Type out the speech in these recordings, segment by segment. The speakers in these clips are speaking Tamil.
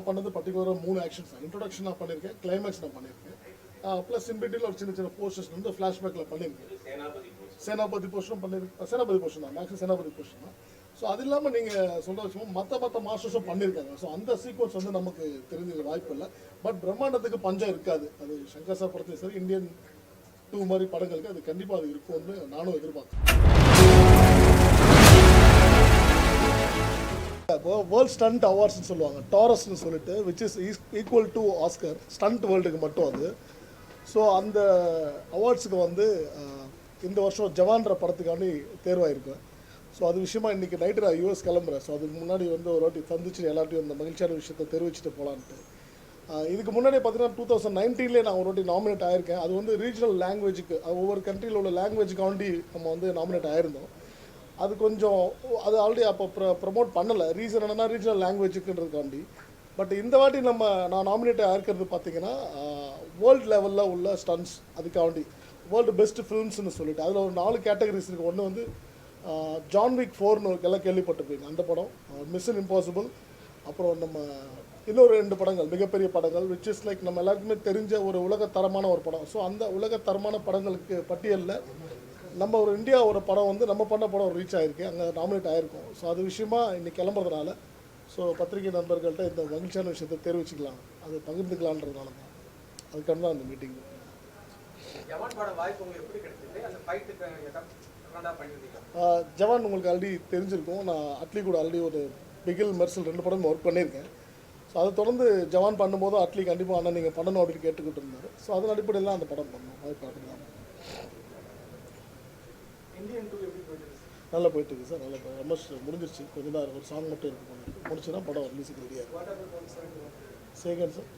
நான் பண்ணது பர்டிகுலராக மூணு ஆக்ஷன்ஸ் தான். இன்ட்ரொடக்ஷன் நான் பண்ணியிருக்கேன் கிளைமேக்ஸ் நான் பண்ணியிருக்கேன் ப்ளஸ் இன்பிட்டியில் ஒரு சின்ன சின்ன போர்ஷன்ஸ் வந்து ஃப்ளாஷ்பேக்கில் பண்ணியிருக்கேன் சேனாபதி போர்ஷனும் பண்ணியிருக்கேன் சேனாபதி போர்ஷன் தான். மேக்ஸிமம் சேனாபதி போர்ஷன் தான். ஸோ அது இல்லாமல் நீங்கள் சொல்கிற விஷயம் மற்ற மற்ற மாஸ்டர்ஸும் பண்ணியிருக்காங்க ஸோ அந்த சீக்வன்ஸ் வந்து நமக்கு தெரிஞ்ச வாய்ப்பு இல்லை. பட் பிரம்மாண்டத்துக்கு பஞ்சம் இருக்காது. அது சங்கர் சார் படத்தையும் சரி இந்தியன் டூ மாதிரி படங்களுக்கு அது கண்டிப்பாக அது இருக்கும்னு நானும் எதிர்பார்த்தேன் வேர்ல்ட் ஸ்டண்ட் அவார்ட்ஸ்னு சொல்லுவாங்க. டாரஸ்னு சொல்லிட்டு which is equal to Oscar stunt வேர்ல்டுக்கு மட்டும் அது. ஸோ அந்த அவார்ட்ஸுக்கு வந்து இந்த வருஷம் ஜவான்ற படத்துக்காண்டி தேர்வாயிருக்கேன் ஸோ அது விஷயமா இன்றைக்கி நைட்டு நான் யூஎஸ் கிளம்புறேன். ஸோ அதுக்கு முன்னாடி வந்து ஒரு வாட்டி சந்திச்சு எல்லாத்தையும் அந்த மகிழ்ச்சியான விஷயத்தை தெரிவிச்சுட்டு போகலான்ட்டு இதுக்கு முன்னாடி பார்த்தீங்கன்னா டூ தௌசண்ட் நைன்டீன்லேயே நான் ஒரு வாட்டி நாமினேட் ஆயிருக்கேன். அது வந்து ரீஜனல் லாங்குவேஜுக்கு ஒவ்வொரு கண்ட்ரியில் உள்ள லாங்குவேஜுக்காண்டி நம்ம வந்து நாமினேட் ஆயிருந்தோம். அது கொஞ்சம் அது ஆல்ரெடி அப்போ ப்ர ப்ரமோட் பண்ணலை. ரீசன் என்னென்னா ரீஜனல் லாங்குவேஜுக்குன்றதுக்காண்டி பட் இந்த வாட்டி நம்ம நான் நாமினேட் ஆயிருக்கிறது பார்த்தீங்கன்னா வேர்ல்டு லெவலில் உள்ள ஸ்டன்ஸ் அதுக்காண்டி. வேர்ல்டு பெஸ்ட் ஃபிலிம்ஸ்னு சொல்லிட்டு. அதில் ஒரு நாலு கேட்டகரிஸ் இருக்குது ஒன்று வந்து ஜான் விக் ஃபோர்னு எல்லாம் கேள்விப்பட்டிருப்பீங்க. அந்த படம். மிஷன் இம்பாசிபிள் அப்புறம் நம்ம இன்னொரு ரெண்டு படங்கள் மிகப்பெரிய படங்கள் விச் இஸ் லைக் நம்ம எல்லாருக்குமே தெரிஞ்ச ஒரு உலகத்தரமான ஒரு படம். ஸோ அந்த உலகத்தரமான படங்களுக்கு பட்டியலில் நம்ம ஒரு இந்தியா ஒரு படம் வந்து நம்ம பண்ண படம் ரீச் ஆயிருக்கு அங்கே நாமினேட் ஆயிருக்கும். ஸோ அது விஷயமா இன்னைக்கு கிளம்புறதுனால ஸோ பத்திரிகை நண்பர்கள்ட்ட இந்த மகிழ்ச்சியான விஷயத்தை தெரிவிச்சுக்கலாம். அது பகிர்ந்துக்கலான்றதுனால தான். அதுக்காக தான் அந்த மீட்டிங் ஜவான் உங்களுக்கு ஆல்ரெடி தெரிஞ்சிருக்கும். நான் அட்லி கூட ஆல்ரெடி ஒரு பிகில் மெர்சல் ரெண்டு படம் ஒர்க் பண்ணியிருக்கேன். ஸோ அதை தொடர்ந்து ஜவான் பண்ணும்போது அட்லி கண்டிப்பாக அண்ணன் நீங்கள் பண்ணணும் அப்படின்னு கேட்டுக்கிட்டு இருந்தார். ஸோ அதன் அடிப்படையில் அந்த படம் பண்ணோம். வாய்ப்பு அப்படிதான் இந்தியன் டூ எப்படி போயிட்டு நல்லா போயிட்டு இருக்கு சார் நல்லா ஆல்மோஸ்ட் முடிஞ்சிருச்சு. கொஞ்சம் தான் ஒரு சாங் மட்டும் இருக்கு முடிச்சுன்னா படம் ரிலீஸுக்கு ரெடியாக இருக்கும் Sagan sir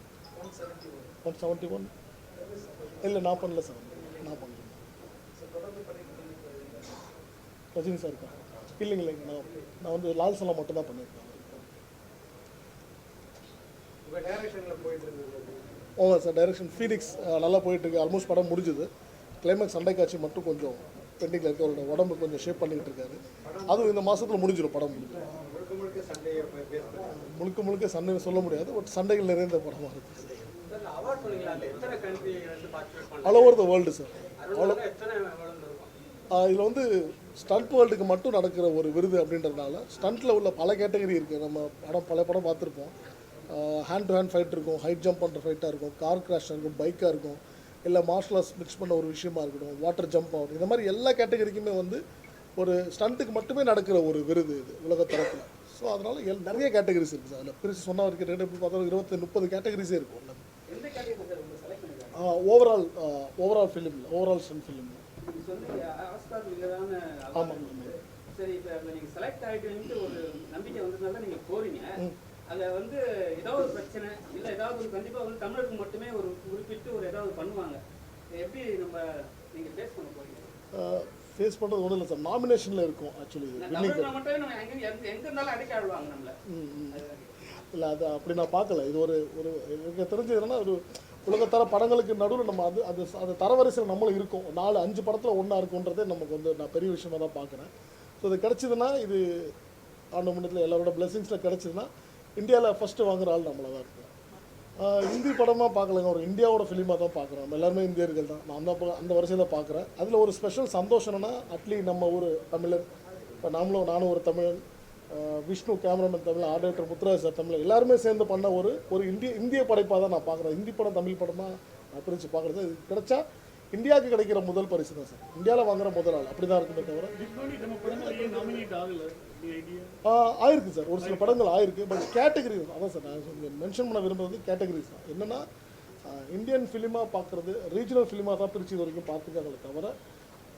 one seventy one one seventy one இல்லை நான் பண்ணல சார் நான் பண்ணல. ரஜினி சார் இருக்கா? இல்லைங்க இல்லைங்க நான் நான் வந்து லால் சலாம் மட்டும் தான் பண்ணியிருக்கேன் ஓ சார் டைரக்ஷன் ஃபீனிக்ஸ் நல்லா போயிட்டு இருக்கு. ஆல்மோஸ்ட் படம் முடிஞ்சுது. கிளைமேக்ஸ் சண்டை காட்சி மட்டும் கொஞ்சம் பெண்டிங்கில் இருக்க அவரோட உடம்பு கொஞ்சம் ஷேப் பண்ணிக்கிட்டு இருக்காரு. அதுவும் இந்த மாதத்தில் முடிஞ்சிடும் படம். முடிஞ்சிடும் முழுக்க முழுக்க சண்டை சொல்ல முடியாது பட் சண்டைகள் நிறைந்த படமாக இருக்குது all over the world sir இதில் வந்து ஸ்டண்ட் வேர்ல்டுக்கு மட்டும் நடக்கிற ஒரு விருது அப்படின்றதுனால ஸ்டண்ட்டில் உள்ள பல கேட்டகரி இருக்குது நம்ம படம் பல படம் பார்த்துருப்போம். ஹேண்ட் டு ஹேண்ட் ஃபைட் இருக்கும் ஹைட் ஜம்ப் பண்ணுற ஃபைட்டாக இருக்கும் கார் கிராஷாக இருக்கும் பைக்காக இருக்கும். இல்லை மார்ஷல் ஆர்ட்ஸ் மிக்ஸ் பண்ண ஒரு விஷயமா இருக்கட்டும் வாட்டர் ஜம்ப் ஆகும் இந்த மாதிரி எல்லா கேட்டகரிக்குமே வந்து ஒரு ஸ்டண்ட்டுக்கு மட்டுமே நடக்கிற ஒரு விருது இது உலக தரத்தில். ஸோ அதனால் எல் நிறைய கேட்டகரிஸ் இருக்குது சார் அதில் பிரித்து சொன்ன வரைக்கும் எப்படி பார்த்தாலும் இருபத்தி முப்பது கேட்டகரிஸே இருக்கும் ஓவரால் ஓவரால் ஃபிலிமில் ஓவரால் ஸ்டண்ட் ஃபிலிமில் ஆமாம் சரி இப்போ நீங்கள் செலக்ட் ஆகிட்டு ஒரு நம்பிக்கை வந்ததுனால நீங்கள் போறீங்க அதில் வந்து ஏதாவது ஒரு பிரச்சனை இல்லை ஏதாவது ஒரு கண்டிப்பாக வந்து தமிழருக்கு மட்டுமே ஒரு எப்படி நம்ம நீங்கள் ஃபேஸ் பண்ண போறீங்க? ஃபேஸ் பண்ணுறது ஒன்றும் இல்லை சார். நாமினேஷனில் இருக்கும் ஆக்சுவலி இல்லை அது அப்படி நான் பார்க்கல. இது ஒரு ஒரு எனக்கு தெரிஞ்சது என்னன்னா ஒரு உலகத்தர படங்களுக்கு நடுவில் நம்ம அது அது அது தரவரிசையில் நம்மளும் இருக்கும். நாலு அஞ்சு படத்தில் ஒன்றா இருக்குன்றதே நமக்கு வந்து நான் பெரிய விஷயமா தான் பார்க்குறேன். ஸோ இது கிடச்சிதுன்னா இது ஆண்டு முன்னத்தில் எல்லாரோட பிளெஸிங்ஸில் கிடச்சிதுன்னா இந்தியாவில் ஃபஸ்ட்டு வாங்குற ஆள் நம்மள தான் இருக்கும் ஹிந்தி படமாக பார்க்கலங்க. ஒரு இந்தியாவோட ஃபிலிமாக தான் பார்க்குறோம். நம்ம எல்லாருமே இந்தியர்கள் தான். நான் அந்த அந்த வரிசையில் பார்க்குறேன். அதில் ஒரு ஸ்பெஷல் சந்தோஷம் என்னன்னா அட்லி நம்ம ஊர் தமிழர் இப்போ நாமளும் நானும் ஒரு தமிழன் விஷ்ணு கேமராமேன் தமிழ் ஆர்டேட்டர் முத்துராஜ் சார் தமிழ் எல்லாருமே சேர்ந்து பண்ண ஒரு ஒரு இந்திய இந்திய படைப்பாக தான் நான் பார்க்குறேன். ஹிந்தி படம் தமிழ் படமாக நான் பிரித்து பார்க்குறது. இது கிடைச்சா இந்தியாவுக்கு கிடைக்கிற முதல் பரிசு தான் சார். இந்தியாவில் வாங்குற முதல் ஆள். அப்படி தான் இருக்குமே தவிர ஆயிருக்கு சார். ஒரு சில படங்கள் ஆயிருக்கு பட் கேட்டகரி அதான் சார் நான் மென்ஷன் பண்ண விரும்புறது கேட்டகரிஸ் தான். என்னென்னா இந்தியன் ஃபிலிமாக பார்க்குறது ரீஜனல் ஃபிலிமாக தான் பிரித்து இது வரைக்கும் பார்த்துக்காங்களே தவிர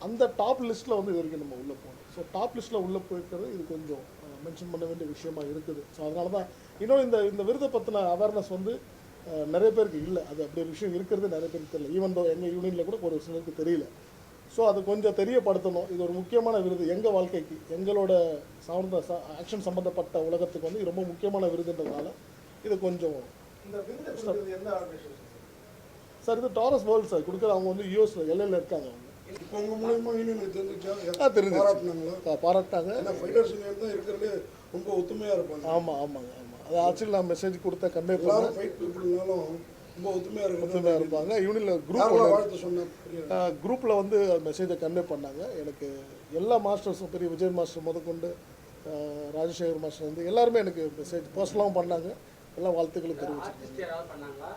அந்த டாப் லிஸ்ட்டில் வந்து இது வரைக்கும் நம்ம உள்ளே போகணும் ஸோ டாப் லிஸ்ட்டில் உள்ளே போயிருக்கிறது இது கொஞ்சம் மென்ஷன் பண்ண வேண்டிய விஷயமா இருக்குது. ஸோ அதனால தான் இன்னும் இந்த இந்த விருதை பற்றின அவேர்னஸ் வந்து நிறைய பேருக்கு இல்லை. அது அப்படி ஒரு விஷயம் இருக்கிறது நிறைய பேருக்கு தெரியல. ஈவன் தோ எங்கள் யூனியனில் கூட ஒரு சிலருக்கு தெரியல. ஸோ அது கொஞ்சம் தெரியப்படுத்தணும். இது ஒரு முக்கியமான விருது. எங்கள் வாழ்க்கைக்கு எங்களோட சார்ந்த ஆக்ஷன் சம்மந்தப்பட்ட உலகத்துக்கு வந்து ரொம்ப முக்கியமான விருதுன்றதுனால இது கொஞ்சம் சார் இது டாரஸ் வேர்ல்ட் சார் கொடுக்குற அவங்க வந்து யூஎஸ்ல எல்லையில் இருக்காங்க அவங்க. இப்போ உங்க மூலியமா யூனியனுக்கு தெரிஞ்சுச்சா ஆ தெரிஞ்சு பாராட்டினாங்களா? பாராட்டாங்க ஏன்னா ஃபைட்டர்ஸ் யூனியன் தான் இருக்கிறதுலே ரொம்ப ஒத்துமையா இருப்பாங்க ஆமாம் ஆமாங்க ஆமாம் அது ஆக்சுவலி நான் மெசேஜ் கொடுத்த கன்வே எல்லாரும் ஃபைட் பீப்புள்னாலும் ரொம்ப ஒத்துமையாக ஒத்துமையாக இருக்கணும் இருப்பாங்க. யூனியில் குரூப் வாழ்த்து சொன்ன புரியல. குரூப்பில் வந்து மெசேஜை கன்வே பண்ணாங்க. எனக்கு எல்லா மாஸ்டர்ஸும் பெரிய விஜய் மாஸ்டர் முதற்கொண்டு ராஜசேகர் மாஸ்டர் வந்து எல்லாருமே எனக்கு மெசேஜ் பர்சனலாகவும் பண்ணாங்க. எல்லா வாழ்த்துக்களும் பண்ணாங்களா?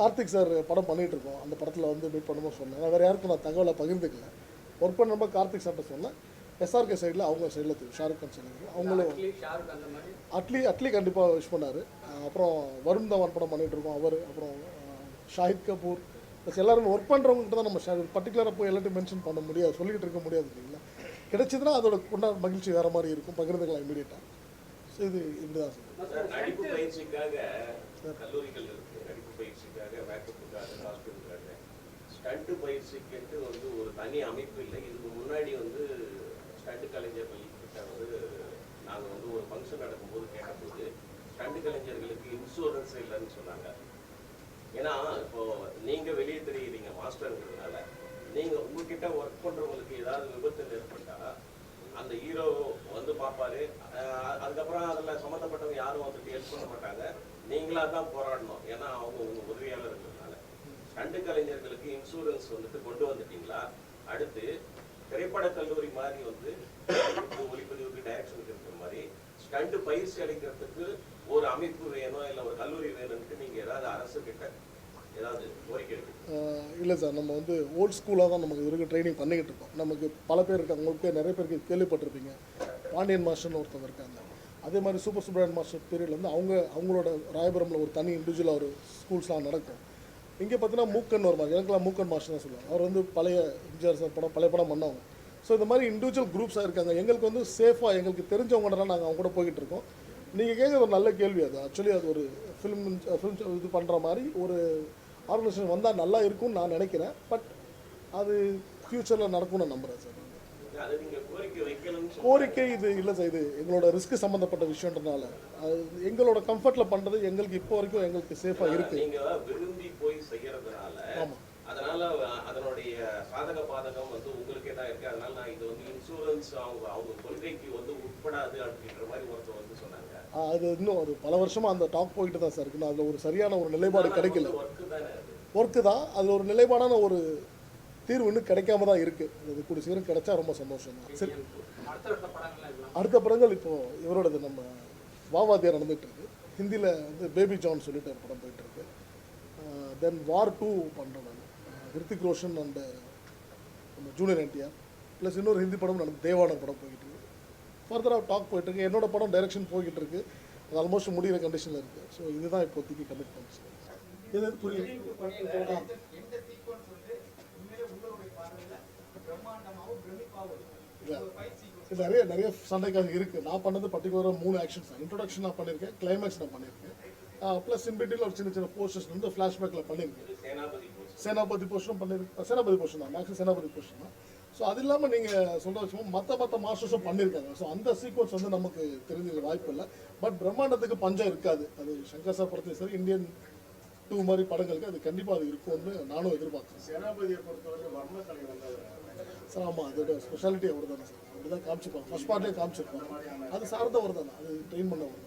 கார்த்திக் சார் படம் பண்ணிட்டு இருக்கோம். அந்த படத்தில் வந்து மீட் பண்ணும்போது சொன்னேன். நான் வேறு யாருக்கும் நான் தகவலை பகிர்ந்துக்கல. ஒர்க் பண்ணும்போது கார்த்திக் சார்ட்ட சொன்னேன். எஸ்ஆர்கே சைடில் அவங்க சைடில் ஷாருக் கான் சைடில் அவங்களும் அட்லி அட்லி கண்டிப்பாக விஷ் பண்ணார். அப்புறம் வருண் தவான் படம் பண்ணிட்டு இருக்கோம் அவர் அப்புறம் ஷாஹித் கபூர். ப்ளஸ் எல்லாருமே ஒர்க் பண்ணுறவங்ககிட்ட தான் நம்ம ஷேர் பர்டிகுலராக போய் எல்லாத்தையும் மென்ஷன் பண்ண முடியாது சொல்லிக்கிட்டு இருக்க முடியாது இல்லைங்களா? கிடைச்சதுன்னா அதோட கொண்டா மகிழ்ச்சி வேறு மாதிரி இருக்கும் பகிர்ந்துக்கலாம் இமீடியட்டாக ஸோ இது இப்படி தான் சார் நடிப்பு பயிற்சிக்காக கல்லூரிகள் இருக்கு. நடிப்பு பயிற்சிக்காக மேக்கப்புக்காக காஸ்டியூமுக்காக ஸ்டண்ட் பயிற்சிக்கு வந்து ஒரு தனி அமைப்பு இல்லை. இதுக்கு முன்னாடி வந்து ஸ்டண்ட் கலைஞர் வெளியிட்ட வந்து நாங்கள் வந்து ஒரு ஃபங்க்ஷன் நடக்கும்போது கேட்டபோது ஸ்டண்ட் கலைஞர்களுக்கு இன்சூரன்ஸ் இல்லைன்னு சொன்னாங்க. ஏன்னா இப்போ நீங்க வெளியே தெரியுறீங்க மாஸ்டர்ங்கிறதுனால நீங்க உங்ககிட்ட ஒர்க் பண்றவங்களுக்கு ஏதாவது விபத்து ஏற்பட்டா அந்த ஹீரோ வந்து பார்ப்பாரு. அதுக்கப்புறம் அதுல சம்மந்தப்பட்டவங்க யாரும் வந்துட்டு ஹெல்ப் பண்ண மாட்டாங்க. நீங்களா தான் போராடணும். ஏன்னா அவங்க உங்க உதவியாளர் இருக்கிறதுனால ஸ்டண்ட் கலைஞர்களுக்கு இன்சூரன்ஸ் வந்துட்டு கொண்டு வந்துட்டீங்களா? அடுத்து திரைப்பட கல்லூரி மாதிரி வந்து ஒளிப்பதிவுக்கு டைரக்ஷனுக்கு இருக்கிற மாதிரி ஸ்டண்ட் பயிற்சி அளிக்கிறதுக்கு ஒரு அமைப்பு வேணும் இல்ல ஒரு கல்லூரி வேணும்னு நீங்க ஏதாவது அரசு கிட்ட ஏதாவது கோரிக்கை இல்லை சார் நம்ம வந்து ஓல்ட் ஸ்கூலாக தான் நமக்கு இருக்க ட்ரைனிங் பண்ணிக்கிட்டு இருக்கோம். நமக்கு பல பேர் இருக்காங்க. உங்களுக்கு நிறைய பேருக்கு கேள்விப்பட்டிருப்பீங்க. பாண்டியன் மாஸ்டர்னு ஒருத்தவங்க இருக்காங்க. அதே மாதிரி சூப்பர் சுப்ரமணியன் மாஸ்டர் பீரியட்லேருந்து அவங்க அவங்களோட ராயபுரமில் ஒரு தனி இண்டிவிஜுவலாக ஒரு ஸ்கூல்ஸ்லாம் நடக்கும். இங்கே பார்த்தீங்கன்னா மூக்கன் ஒரு மாதிரி எனக்குலாம் மூக்கன் மாஸ்டர் தான் சொல்லுவாங்க. அவர் வந்து பழைய எம்ஜிஆர் சார் படம் பழைய படம் பண்ணவங்க. ஸோ இந்த மாதிரி இண்டிவிஜுவல் குரூப்ஸாக இருக்காங்க. எங்களுக்கு வந்து சேஃபாக எங்களுக்கு தெரிஞ்சவங்கள்டலாம் நாங்கள் அவங்க கூட போய்கிட்டு இருக்கோம். நீங்கள் கேட்குறது ஒரு நல்ல கேள்வி அது. ஆக்சுவலி அது ஒரு ஃபிலிம் ஃபிலிம் இது பண்ணுற மாதிரி ஒரு ஆர்கனைசேஷன் வந்தால் நல்லா இருக்கும்னு நான் நினைக்கிறேன். பட் அது ஃப்யூச்சரில் நடக்கும்னு நான் நம்புகிறேன் சார் கோரிக்கை இது இல்லை சார் இது எங்களோட ரிஸ்க் சம்மந்தப்பட்ட விஷயன்றனால அது எங்களோட கம்ஃபர்ட்டில் பண்ணுறது எங்களுக்கு இப்போ வரைக்கும் எங்களுக்கு சேஃபாக இருக்குது நீங்க விரும்பி போய் செய்யறதுனால ஆமாம் அதனால அதனுடைய சாதக பாதகம் வந்து உங்களுக்கே தான் இருக்கு. அதனால நான் இது வந்து இன்சூரன்ஸ் அவங்க அவங்க கொள்கைக்கு வந்து உட்படாது அப்படின்ற மாதிரி ஒருத்தர் வந்து சொன்னாங்க. அது இன்னும் ஒரு பல வருஷமாக அந்த டாக் போயிட்டு தான் சார் இருக்கு. அதில் ஒரு சரியான ஒரு நிலைப்பாடு கிடைக்கல. ஒர்க்கு தானே அது? ஒரு நிலைப்பாடான ஒரு தீர்வு இன்னும் கிடைக்காம தான் இருக்குது அது கூடிய சீக்கிரம் கிடைச்சா ரொம்ப சந்தோஷம் தான். சரி. அடுத்த படங்கள் இப்போது இவரோடது நம்ம வாவாத்தியார் நடந்துட்டு இருக்கு. ஹிந்தியில் வந்து பேபி ஜான் சொல்லிட்டு ஒரு படம் போயிட்டு இருக்கு. தென் வார் டூ பண்ணுறேன் நான் ஹிருத்திக் ரோஷன் அண்ட் நம்ம ஜூனியர் என்டிஆர். ப்ளஸ் இன்னொரு ஹிந்தி படம் நடந்து தேவான படம் போயிட்டு இருக்கு. ஃபர்தராக டாக் போயிட்டு இருக்கு. என்னோட படம் டைரக்ஷன் போய்கிட்டு இருக்கு. அது ஆல்மோஸ்ட் முடிகிற கண்டிஷனில் இருக்குது ஸோ இதுதான் இப்போதைக்கு கமிட்மெண்ட்ஸ் இது புரியுது இல்ல. நிறைய நிறைய சண்டைக்காக இருக்குது நான் பண்ணது பர்டிகுலராக மூணு ஆக்ஷன்ஸ் தான் இன்ட்ரொடக்ஷன் நான் பண்ணியிருக்கேன் கிளைமேக்ஸ் நான் பண்ணியிருக்கேன் ப்ளஸ் இன்பிட்டியில் ஒரு சின்ன சின்ன போஸ்டர்ஸ் வந்து ஃப்ளாஷ்பேக்கில் பண்ணியிருக்கேன் சேனாபதி போர்ஷனும் பண்ணியிருக்கேன் சேனாபதி போர்ஷன் தான். மேக்ஸிமம் சேனாபதி போர்ஷன் தான். ஸோ அது இல்லாமல் நீங்கள் சொல்கிற வச்சுக்கோங்க மற்ற மற்ற மாஸ்டர்ஸும் பண்ணியிருக்காங்க ஸோ அந்த சீக்வன்ஸ் வந்து நமக்கு தெரிஞ்ச வாய்ப்பு இல்லை. பட் பிரம்மாண்டத்துக்கு பஞ்சம் இருக்காது. அது சங்கர் சார் படத்தையும் சரி இந்தியன் டூ மாதிரி படங்களுக்கு அது கண்டிப்பாக அது இருக்கும்னு நானும் எதிர்பார்க்குறேன். சேனாபதியை பொறுத்தவரை வர்ணக்கலை வந்து சார் ஆமாம் அதோட ஸ்பெஷாலிட்டி அவர் தானே சார். அப்படி தான் காமிச்சிருப்பாங்க ஃபஸ்ட் பார்ட்லேயே காமிச்சிருப்பாங்க. அது சார் தான் தானே அது ட்ரெயின் பண்ண தான்